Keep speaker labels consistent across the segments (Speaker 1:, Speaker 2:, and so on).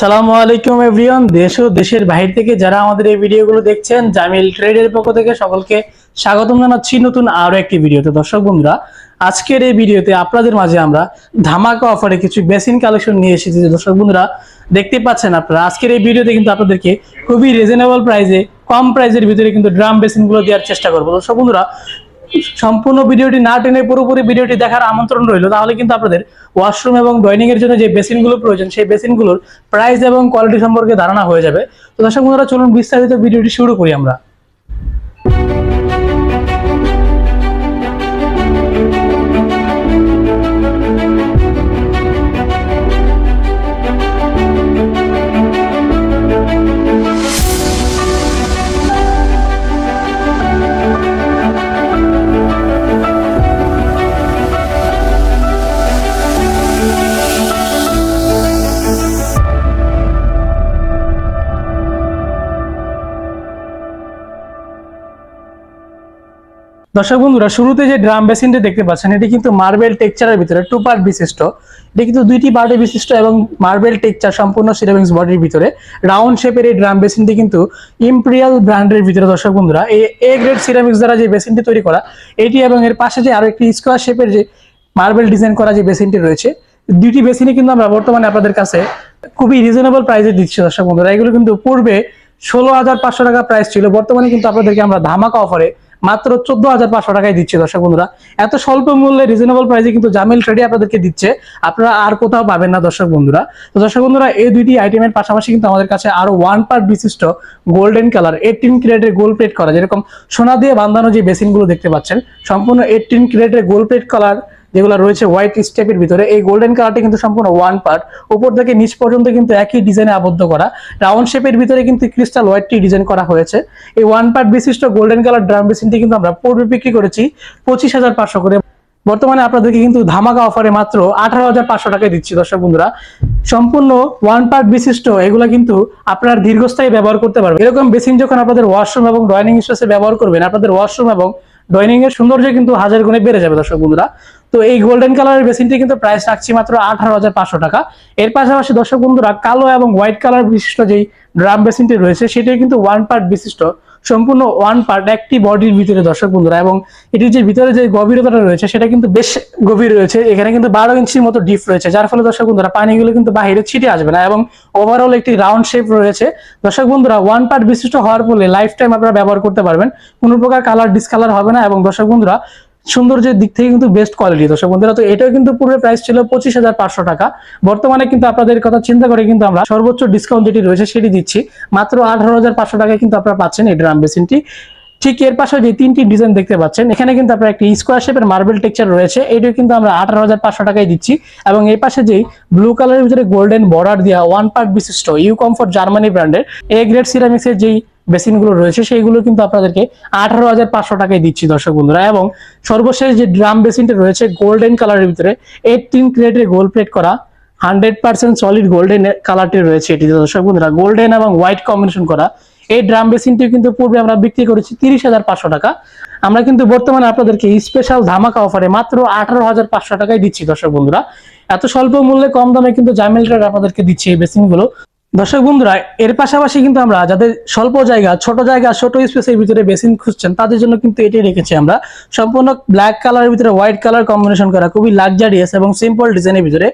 Speaker 1: আসসালামু আলাইকুম এভরিওয়ান। দেশ ও দেশের বাহির থেকে যারা আমাদের এই ভিডিওগুলো দেখছেন, জামিল ট্রেডের পক্ষ থেকে সকলকে স্বাগতম জানাচ্ছি নতুন আরও একটি ভিডিওতে। দর্শক বন্ধুরা, আজকের এই ভিডিওতে আপনাদের মাঝে আমরা ধামাকা অফারে কিছু বেসিন কালেকশন নিয়ে এসেছি। দর্শক বন্ধুরা, দেখতে পাচ্ছেন আপনারা, আজকের এই ভিডিওতে কিন্তু আপনাদেরকে খুবই রিজনেবল প্রাইসে কম প্রাইসের ভিতরে কিন্তু ড্রাম বেসিনগুলো দেওয়ার চেষ্টা করব। দর্শক বন্ধুরা সম্পূর্ণ ভিডিওটি না টেনে পুরোপুরি ভিডিওটি দেখার আমন্ত্রণ রইল। তাহলে কিন্তু আপনাদের ওয়াশরুম এবং ডাইনিং এর জন্য যে বেসিনগুলো প্রয়োজন, সেই বেসিনগুলোর প্রাইস এবং কোয়ালিটি সম্পর্কে ধারণা হয়ে যাবে। তো দর্শক বন্ধুরা, চলুন বিস্তারিত ভিডিওটি শুরু করি আমরা। দর্শক বন্ধুরা, শুরুতে যে ড্রাম বেসিনটি দেখতে পাচ্ছেন, এটি কিন্তু মার্বেল টেক্সচারের ভিতরে টু পার্ট বিশিষ্ট। এটি কিন্তু দুইটি পার্টে বিশিষ্ট এবং মার্বেল টেক্সচার সম্পূর্ণ সিরামিক্স বডির ভিতরে। রাউন্ড শেপের এই ড্রাম বেসিনটি কিন্তু ইম্পেরিয়াল ব্র্যান্ডের ভিতরে, দর্শক বন্ধুরা। এই এ গ্রেড সিরামিক্স দ্বারা যে বেসিনটি তৈরি করা, এটি এবং এর পাশে যে আরও একটি স্কোয়ার শেপের যে মার্বেল ডিজাইন করা যে বেসিনটি রয়েছে, দুইটি বেসিনই কিন্তু আমরা বর্তমানে আপনাদের কাছে খুবই রিজনেবল প্রাইসে দিচ্ছি, দর্শক বন্ধুরা। এগুলো কিন্তু পূর্বে ষোলো হাজার পাঁচশো টাকা প্রাইস ছিল। বর্তমানে কিন্তু আপনাদেরকে আমরা ধামাকা অফারে মাত্র চোদ্দ হাজার পাঁচশো টাকায় দিচ্ছে দর্শক বন্ধুরা। এত স্বল্প মূল্যে রিজনেবল প্রাইসে কিন্তু জামিল ট্রেডি আপনাদেরকে দিচ্ছে। আপনারা আর কোথাও পাবেন না দর্শক বন্ধুরা। তো দর্শক বন্ধুরা, এই দুইটি আইটেমের পাশাপাশি কিন্তু আমাদের কাছে আরও ওয়ান পার্ট বিশিষ্ট গোল্ডেন কালার এইটিন ক্রেডের গোল্ড প্লেট করা যেরকম সোনা দিয়ে বান্ধানো যে বেসিনগুলো দেখতে পাচ্ছেন, সম্পূর্ণ এইটিন ক্রেডের গোল্ড প্লেট কালার যেগুলো রয়েছে হোয়াইট স্টেপের ভিতরে। এই গোল্ডেন কালারটি কিন্তু সম্পূর্ণ ওয়ান পার্ট উপর থেকে নিচ পর্যন্ত কিন্তু একই ডিজাইনে আবদ্ধ করা। রাউন্ড শেপের ভিতরে কিন্তু ক্রিস্টাল হোয়াইটটি ডিজাইন করা হয়েছে। এই ওয়ান পার্ট বিশিষ্ট গোল্ডেন কালার ড্রাম বেসিনটি কিন্তু আমরা পূর্বে বিক্রি করেছি পঁচিশ হাজার পাঁচশো করে। বর্তমানে আপনাদেরকে কিন্তু ধামাকা অফারে মাত্র আঠারো হাজার পাঁচশো টাকায় দিচ্ছি, দর্শক বন্ধুরা। সম্পূর্ণ ওয়ান পার্ট বিশিষ্ট, এগুলো কিন্তু আপনার দীর্ঘস্থায়ী ব্যবহার করতে পারবেন। এরকম বেসিন যখন আপনাদের ওয়াশরুম এবং ডাইনিং স্পেসে ব্যবহার করবেন, আপনাদের ওয়াশরুম এবং ডাইনিং এর সৌন্দর্য কিন্তু হাজার গুণে বেড়ে যাবে, দর্শক বন্ধুরা। তো এই গোল্ডেন কালারের বেসিনটি কিন্তু প্রাইস রাখছি মাত্র আঠারো হাজার পাঁচশো টাকা। এর পাশাপাশি দর্শক বন্ধুরা, কালো এবং হোয়াইট কালার বিশিষ্ট যেই ড্রাম বেসিনটি রয়েছে সেটি কিন্তু ওয়ান পার্ট বিশিষ্ট। সম্পূর্ণ ওয়ান পার্ট একটি বডির ভিতরে দর্শক বন্ধুরা, এবং এটির যে ভিতরে যে গভীরতাটা রয়েছে, সেটা কিন্তু বেশ গভীর রয়েছে। এখানে কিন্তু বারো ইঞ্চির মতো ডিপ রয়েছে, যার ফলে দর্শক বন্ধুরা, পানিগুলো কিন্তু বাহিরে ছিটে আসবে না, এবং ওভারঅল একটি রাউন্ড শেপ রয়েছে। দর্শক বন্ধুরা ওয়ান পার্ট বিশিষ্ট হওয়ার ফলে লাইফ টাইম আপনারা ব্যবহার করতে পারবেন। কোনো প্রকার কালার ডিসকালার হবে না, এবং দর্শক বন্ধুরা সৌন্দর্যের দিক থেকে কিন্তু বেস্ট কোয়ালিটি দর্শক বন্ধুরা। তো এটাও কিন্তু পূর্বে প্রাইস ছিল পঁচিশ হাজার পাঁচশো টাকা। বর্তমানে কিন্তু আপনাদের কথা চিন্তা করে কিন্তু আমরা সর্বোচ্চ ডিসকাউন্ট যেটি রয়েছে সেটি দিচ্ছি। মাত্র আঠারো হাজার পাঁচশো টাকায় কিন্তু আপনারা পাচ্ছেন এই ড্রাম বেসিনটি ঠিক এর পাশে যে তিনটি ডিজাইন দেখতে পাচ্ছেন। এখানে কিন্তু আপনার একটি স্কোয়ার শেপের মার্বেল টেক্সচার রয়েছে। এটিও কিন্তু আমরা আঠারো হাজার পাঁচশো টাকায় দিচ্ছি। এবং এই পাশে যেই ব্লু কালারের ভিতরে গোল্ডেন বর্ডার দেওয়া ওয়ান পার্ট বিশিষ্ট ইউ কমফোর্ট জার্মানি ব্র্যান্ডের এ গ্রেড সিরামিক্সের যেই বেসিনগুলো রয়েছে, সেইগুলো কিন্তু আপনাদেরকে আঠারো হাজার পাঁচশো টাকায় দিচ্ছি দর্শক বন্ধুরা। এবং সর্বশেষ যে ড্রাম বেসিনটা রয়েছে গোল্ডেন কালারের ভিতরে এইটিন ক্রেটের গোল্ড প্লেট করা হান্ড্রেড পার্সেন্ট সলিড গোল্ডেন কালারটি রয়েছে এটি দর্শক বন্ধুরা। গোল্ডেন এবং হোয়াইট কম্বিনেশন করা, এই ড্রাম বেসিনটি কিন্তু পূর্বে আমরা বিক্রি করেছি তিরিশ হাজার পাঁচশো টাকা। আমরা কিন্তু বর্তমানে আপনাদেরকে স্পেশাল ধামাকা অফারে মাত্র আঠারো হাজার পাঁচশো টাকায় দিচ্ছি দর্শক বন্ধুরা। এত স্বল্প মূল্যে কম দামে কিন্তু জামিল আপনাদেরকে দিচ্ছি এই বেসিনগুলো। দর্শক বন্ধুরা, এর পাশাপাশি কিন্তু আমরা যাদের স্বল্প জায়গা, ছোট জায়গা, ছোট স্পেসের ভিতরে বেসিন খুঁজছেন, তাদের জন্য কিন্তু এটি রেখেছি আমরা। সম্পূর্ণ ব্ল্যাক কালারের ভিতরে হোয়াইট কালার কম্বিনেশন করা খুবই লাক্সারিয়াস এবং সিম্পল ডিজাইনের ভিতরে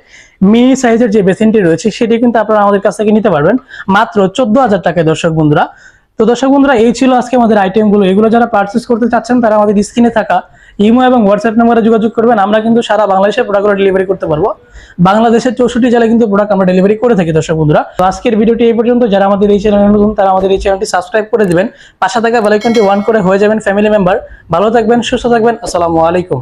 Speaker 1: মিনি সাইজের যে বেসিনটি রয়েছে, সেটি কিন্তু আপনারা আমাদের কাছ থেকে নিতে পারবেন। মাত্র চোদ্দ হাজার টাকায় দর্শক বন্ধুরা। তো দর্শক বন্ধুরা, এই ছিল আজকে আমাদের আইটেমগুলো এগুলো যারা পার্চেস করতে চাচ্ছেন, তারা আমাদের স্ক্রিনে থাকা ইমো এবং হোয়াটসঅ্যাপ নাম্বারে যোগাযোগ করবেন, আমরা কিন্তু সারা বাংলাদেশে প্রোডাক্টগুলো ডেলিভারি করতে পারব। বাংলাদেশের চৌষট্টি জেলায় কিন্তু প্রোডাক্ট আমরা ডেলিভারি করে থাকি, দর্শক বন্ধুরা। তো আজকের ভিডিওটি এই পর্যন্ত, যারা আমাদের এই চ্যানেল নতুন, তারা আমাদের এই চ্যানেলটি সাবস্ক্রাইব করে দেবেন। পাশে থাকা বেলাইকনটি ওয়ান করে হয়ে যাবেন ফ্যামিলি মেম্বার ভালো থাকবেন, সুস্থ থাকবেন, আসসালামু আলাইকুম।